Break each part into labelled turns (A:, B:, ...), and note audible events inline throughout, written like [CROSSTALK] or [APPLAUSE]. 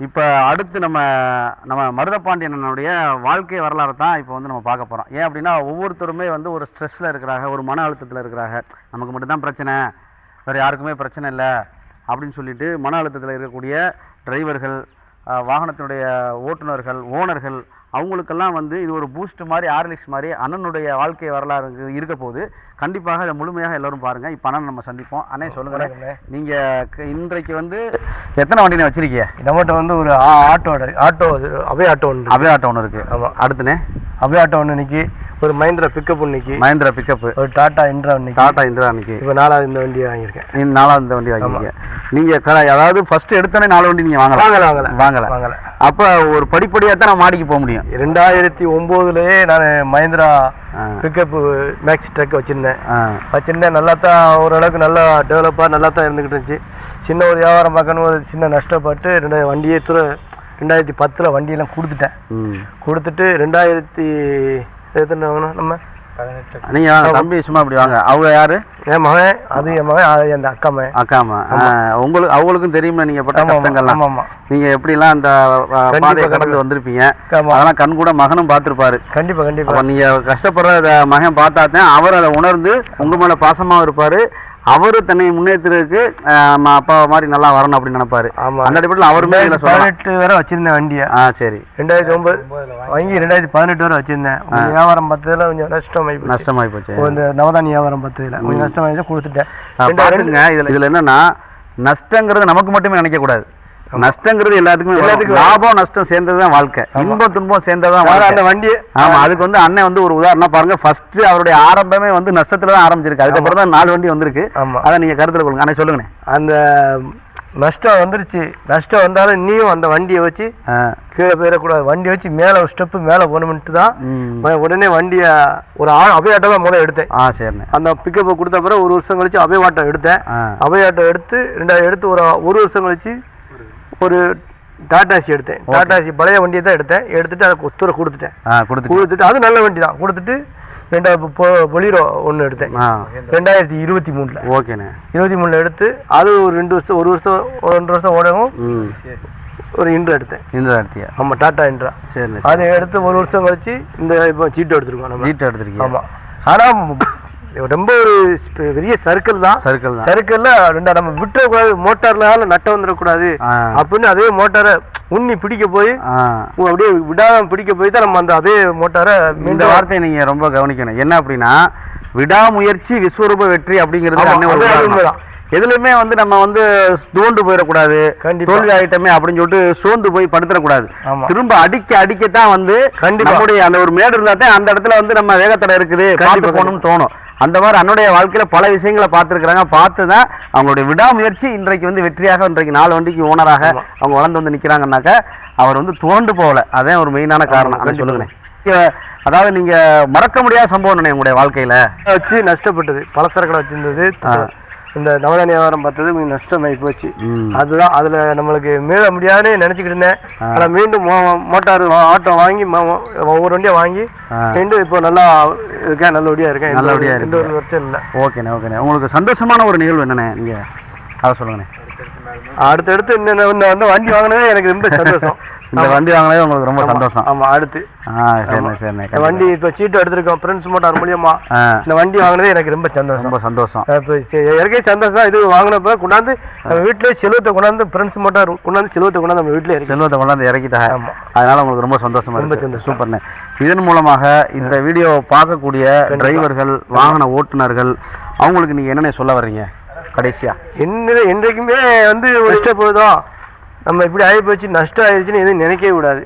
A: இப்போ அடுத்து நம்ம நம்ம மருதப்பாண்டியனுடைய வாழ்க்கை வரலாறு தான் இப்போ வந்து நம்ம பார்க்க போகிறோம் ஏன் அப்படின்னா ஒவ்வொருத்தருமே வந்து ஒரு ஸ்ட்ரெஸ்ஸில் இருக்கிறாங்க ஒரு மன அழுத்தத்தில் இருக்கிறாங்க. நமக்கு மட்டும்தான் பிரச்சனை வேறு யாருக்குமே பிரச்சனை இல்லை அப்படின்னு சொல்லிட்டு மன அழுத்தத்தில் இருக்கக்கூடிய டிரைவர்கள் வாகனத்தினுடைய ஓட்டுநர்கள் ஓனர்கள் அவங்களுக்கெல்லாம் வந்து இது ஒரு பூஸ்ட் மாதிரி ஆர்லிக்ஸ் மாதிரி அண்ணனுடைய வாழ்க்கை வரலாறு இருக்கு- போகுது கண்டிப்பாக இதை முழுமையாக எல்லாரும் பாருங்க இப்போ அண்ணன் நம்ம சந்திப்போம் அண்ணே சொல்லுங்க
B: வணக்கம்ண்ணே.
A: நீங்க க- இன்றைக்கு வந்து எத்தனை வண்டினே வச்சிருக்கீங்க
B: நம்மகிட்ட வந்து ஒரு ஆட்டோ ஆட்டோ அபய ஆட்டோ ஒன்று.
A: அபய ஆட்டோ ஒன்று இருக்கு
B: ஆமா.
A: அடுத்துனே
B: அபய ஆட்டோ ஒன்று நிற்கி ஒரு மஹிந்திரா பிக்கப் நிற்கி
A: மஹேந்திரா பிக்கப்
B: ஒரு டாடா ஒன்று நிற்கி
A: டாடா இந்திரா அன்னைக்கு
B: இப்போ நாலாவது இந்த வண்டியை வாங்கியிருக்கேன்.
A: இந்த நாலாவது இந்த வண்டி வாங்கிங்க நீங்க க- அதாவது ஃபர்ஸ்ட் எடுத்தோடனே நாலு வண்டி நீங்க வாங்கலாம்.
B: வாங்கல வாங்கல
A: வாங்கல
B: வாங்கல
A: அப்ப ஒரு படிப்படியா தான் நான் மாடிக்கு போக முடியும்.
B: ரெண்டாயிரத்தி ஒம்போதுலேயே நான் மஹிந்திரா. பிக்கப் மேக்ஸ் ட்ரக் வச்சுருந்தேன். வச்சுருந்தேன் நல்லா தான் ஓரளவுக்கு நல்லா டெவலப்பாக நல்லா தான் இருந்துக்கிட்டு இருந்துச்சு. சின்ன ஒரு வியாபாரம் பார்க்கணும் ஒரு சின்ன நஷ்டப்பட்டு ரெண்டாயிரம் வண்டியை துற ரெண்டாயிரத்தி பத்தில் வண்டியெல்லாம் கொடுத்துட்டேன். கொடுத்துட்டு ரெண்டாயிரத்தி எத்தனை வாங்கினோம் நம்ம?
A: நீங்க வாங்க தம்பி சும்மா இப்படி வாங்க. அவங்க யாரு?
B: என் மகன் அது என் மகன் அது என் அக்கா மகன்.
A: அக்காமா. உங்களுக்கு அவங்களுக்கும் தெரியுமா நீங்க பட்ட கஷ்டங்கள்லாம். நீங்க எப்படிலாம் அந்த பாதையை கடந்து வந்திருப்பீங்க. அதெல்லாம் கண் கூட மகனும் பார்த்திருப்பாரு.
B: கண்டிப்பா கண்டிப்பா.
A: நீங்க கஷ்டப்படுறத மகன் பார்த்தாதான் அவர் அதை உணர்ந்து உங்க மேல பாசமா இருப்பாரு. அவரு தன்னை முன்னேற்றத்துக்கு அஹ், நம்ம அப்பா மாதிரி நல்லா வரணும் அப்படின்னு நினைப்பாரு.
B: ஆமா.
A: அந்த அடிப்படையில் அவருமே இதுல
B: பதினெட்டு வரை வச்சிருந்தேன் வண்டியை.
A: ஆ சரி.
B: ரெண்டாயிரத்தி ஒன்பது வாங்கி ரெண்டாயிரத்தி பதினெட்டு வரை வச்சிருந்தேன். வியாபாரம் பார்த்ததுல கொஞ்சம் நஷ்டம் ஆகி போச்சு.
A: நஷ்டமாயி போச்சு.
B: இந்த நவதானி வியாபாரம் பார்த்ததுல. கொஞ்சம் நஷ்டம் ஆகி கொடுத்துட்டேன்.
A: இதுல இதுல என்னன்னா நஷ்டங்கிறது நமக்கு மட்டுமே நினைக்க கூடாது நஷ்டங்கிறது எல்லாத்துக்குமே.
B: எல்லாத்துக்கும்
A: லாபம் நஷ்டம் சேர்ந்ததுதான் வாழ்க்கை. இன்பம் துன்பம் சேர்ந்ததுதான் வாழ்க்கை.
B: அந்த வண்டியை
A: ஆமா அதுக்கு வந்து அண்ணன் வந்து ஒரு உதாரணம். பாருங்க ஃபர்ஸ்ட் அவருடைய ஆரம்பமே வந்து நஷ்டத்துல தான் ஆரம்பிச்சிருக்கு. அதுக்கப்புறம் தான் நாலு வண்டி வந்திருக்கு.
B: ஆமா.
A: அதை நீங்க கருத்துல கொள்ளுங்க. அண்ணே சொல்லுங்கண்ணே.
B: அந்த நஷ்டம் வந்துருச்சு. நஷ்டம் வந்தாலும் நீயும் அந்த வண்டியை வச்சு கீழே போயிடக்கூடாது. வண்டி வச்சு மேலே ஸ்டெப்பு மேலே போகணும்ட்டு தான் உடனே வண்டியை ஒரு ஆ அபயாட்டோ தான் முதல்ல எடுத்தேன்.
A: ஆ சரிண்ணே.
B: அந்த பிக்கப்பை கொடுத்த பிறகு ஒரு வருஷம் கழிச்சு அபயாட்டம் எடுத்தேன். அபயாட்டம் எடுத்து ரெண்டாவது எடுத்து ஒரு ஒரு வருஷம் கழிச்சு ஒரு டாட்டாசி எடுத்தேன். டாட்டாசி பழைய வண்டியை தான் எடுத்தேன். எடுத்துட்டு அதை கொத்தூரை கொடுத்துட்டேன்.
A: கொடுத்துட்டு
B: அது நல்ல வண்டி தான். கொடுத்துட்டு ரெண்டாவது பொ- பொலிரோ ஒன்று எடுத்தேன். ரெண்டாயிரத்தி இருபத்தி மூணில்.
A: ஓகேண்ணே.
B: இருபத்தி மூணில் எடுத்து அது ஒரு ரெண்டு வருஷம் ஒரு வருஷம் ஒரு ரெண்டு வருஷம் ஓடவும் ஒரு இன்ட்ரா எடுத்தேன்.
A: இந்த இடத்தியா
B: ஆமாம் டாட்டா இன்ட்ரா
A: சரிண்ணே
B: அதை எடுத்து ஒரு வருஷம் கழிச்சு இந்த இப்போ சீட்டு எடுத்துருக்கோம் நம்ம.
A: ஜீட் எடுத்திருக்கீங்க
B: ஆமாம் ஆனால் ரொம்ப ஒரு பெரிய சர்க்கிள் தான்.
A: சர்க்கிள் தான்.
B: சர்க்கிள்ல ரெண்டா நம்ம விட்டுறக்கூடாது மோட்டார்னால நட்டம் வந்துடக்கூடாது அப்படின்னு அதே மோட்டாரை உண்ணி பிடிக்க போய் அப்படியே விடாம பிடிக்க போய் தான் நம்ம அந்த அதே மோட்டாரை
A: இந்த வார்த்தையை நீங்க ரொம்ப கவனிக்கணும். என்ன அப்படின்னா விடாமுயற்சி விஸ்வரூப வெற்றி அப்படிங்கிறது. எதுலையுமே வந்து நம்ம வந்து தோண்டு போயிடக்கூடாது. தோல்வி ஆயிட்டமே அப்படின்னு சொல்லிட்டு சோர்ந்து போய் படுத்துடக்கூடாது. திரும்ப அடிக்க அடிக்கத்தான் வந்து
B: கண்டிப்பா.
A: நம்முடைய அந்த ஒரு மேடு இருந்தா தான் அந்த இடத்துல வந்து நம்ம வேகத்துல இருக்குது. போகணும்னு தோணும். அந்த மாதிரி அன்னுடைய வாழ்க்கையில பல விஷயங்களை பார்த்துருக்காங்க பார்த்து தான் அவங்களுடைய விடாமுயற்சி இன்றைக்கு வந்து வெற்றியாக இன்றைக்கு நாலு வண்டிக்கு ஓனராக அவங்க வளர்ந்து வந்து நிக்கிறாங்கன்னாக்க அவர் வந்து தோண்டு போகல. அதான் ஒரு மெயினான காரணம். அதை சொல்லுங்க அதாவது நீங்க மறக்க முடியாத சம்பவம் உங்களுடைய வாழ்க்கையில?
B: வச்சு நஷ்டப்பட்டது. பலசரக்கடை வச்சிருந்தது. இந்த நவதானி வியாபாரம் பார்த்தது கொஞ்சம் நஷ்டமாகி போச்சு. அதுதான் அதுல நம்மளுக்கு மீள முடியாதுன்னு நினைச்சுக்கிட்டு இருந்தேன். ஆனா மீண்டும் மோட்டார் ஆட்டோ வாங்கி ஒவ்வொரு வண்டியா வாங்கி. மீண்டும் இப்போ நல்லா இருக்கேன் நல்லபடியா இருக்கேன் எந்த ஒரு-
A: நல்லபடியா
B: எந்த ஒரு பிரச்சனை இல்லை.
A: ஓகேண்ணே ஓகேண்ணே. உங்களுக்கு சந்தோஷமான ஒரு நிகழ்வு என்னண்ணே? நீங்க அதை சொல்லுங்கண்ணே.
B: அடுத்தடுத்து இன்னும் வந்து வண்டி வாங்கினதே எனக்கு ரொம்ப சந்தோஷம். [LAUGHS]
A: இந்த வண்டி வாங்கினதே உங்களுக்கு ரொம்ப சந்தோஷம்.
B: ஆமா அடுத்து.
A: சரிண்ணே சரிண்ணே
B: வண்டி இப்போ சீட்டு எடுத்திருக்கோம் ஃப்ரெண்ட்ஸ் மோட்டார் மூலியமா. இந்த வண்டி வாங்கினதே எனக்கு ரொம்ப சந்தோஷம்.
A: ரொம்ப சந்தோஷம்.
B: இயற்கை சந்தோஷம் தான் இது வாங்கினப்ப. கொண்டாந்து நம்ம வீட்டிலே செலவத்தை கொண்டாந்து ஃப்ரெண்ட்ஸ் மோட்டார் கொண்டாந்து செலவத்தை கொண்டாந்து நம்ம வீட்டிலே இருக்கு
A: செல்வத்தை கொண்டாந்து இறக்கிட்டாங்க. அதனால உங்களுக்கு ரொம்ப சந்தோஷமா
B: ரொம்ப சந்தோஷம்.
A: சூப்பர்ண்ணே இதன் மூலமாக இந்த வீடியோ பார்க்கக்கூடிய டிரைவர்கள் வாகன ஓட்டுநர்கள் அவங்களுக்கு நீங்க என்னென்ன சொல்ல வர்றீங்க? கடைசியா.
B: என்ன என்றைக்குமே வந்து நஷ்டப்படுதோம் நம்ம இப்படி ஆகி போச்சு நஷ்டம் ஆயிடுச்சுன்னு எதுவும் நினைக்கவே கூடாது.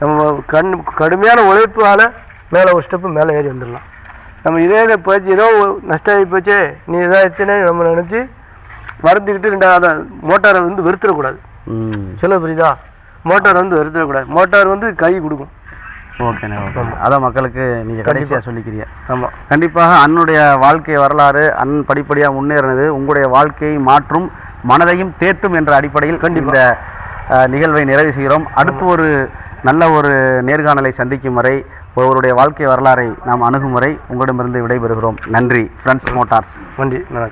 B: நம்ம கண் கடுமையான உழைப்பால மேலே ஒரு ஸ்டெப்பு மேலே ஏறி வந்துடலாம். நம்ம இதே இதை போச்சு ஏதோ நஷ்டம் ஆகி போச்சே நீ இதாகிடுச்சுன்னு நம்ம நினச்சி வருந்துக்கிட்டு ரெண்டாவது மோட்டாரை வந்து வெறுத்துடக்கூடாது.
A: ம்.
B: சொல்ல புரியுதா? மோட்டார் வந்து வெறுத்துடக்கூடாது. மோட்டார் வந்து கை கொடுக்கும்.
A: ஓகேண்ணே ஓகே. அதான் மக்களுக்கு நீங்க கடைசியா சொல்லிக்கிறீங்க.
B: ஆமாம்
A: கண்டிப்பாக அன்னுடைய வாழ்க்கை வரலாறு அன் படிப்படியாக முன்னேறினது உங்களுடைய வாழ்க்கையை மாற்றும் மனதையும் தேற்றும் என்ற அடிப்படையில் இந்த நிகழ்வை நிறைவு செய்கிறோம். அடுத்து ஒரு நல்ல ஒரு நேர்காணலை சந்திக்கும் வரை ஒருவருடைய வாழ்க்கை வரலாறை நாம் அணுகும் வரை உங்களிடமிருந்து விடைபெறுகிறோம். நன்றி ஃப்ரெண்ட்ஸ் மோட்டார்ஸ்
B: நல்லா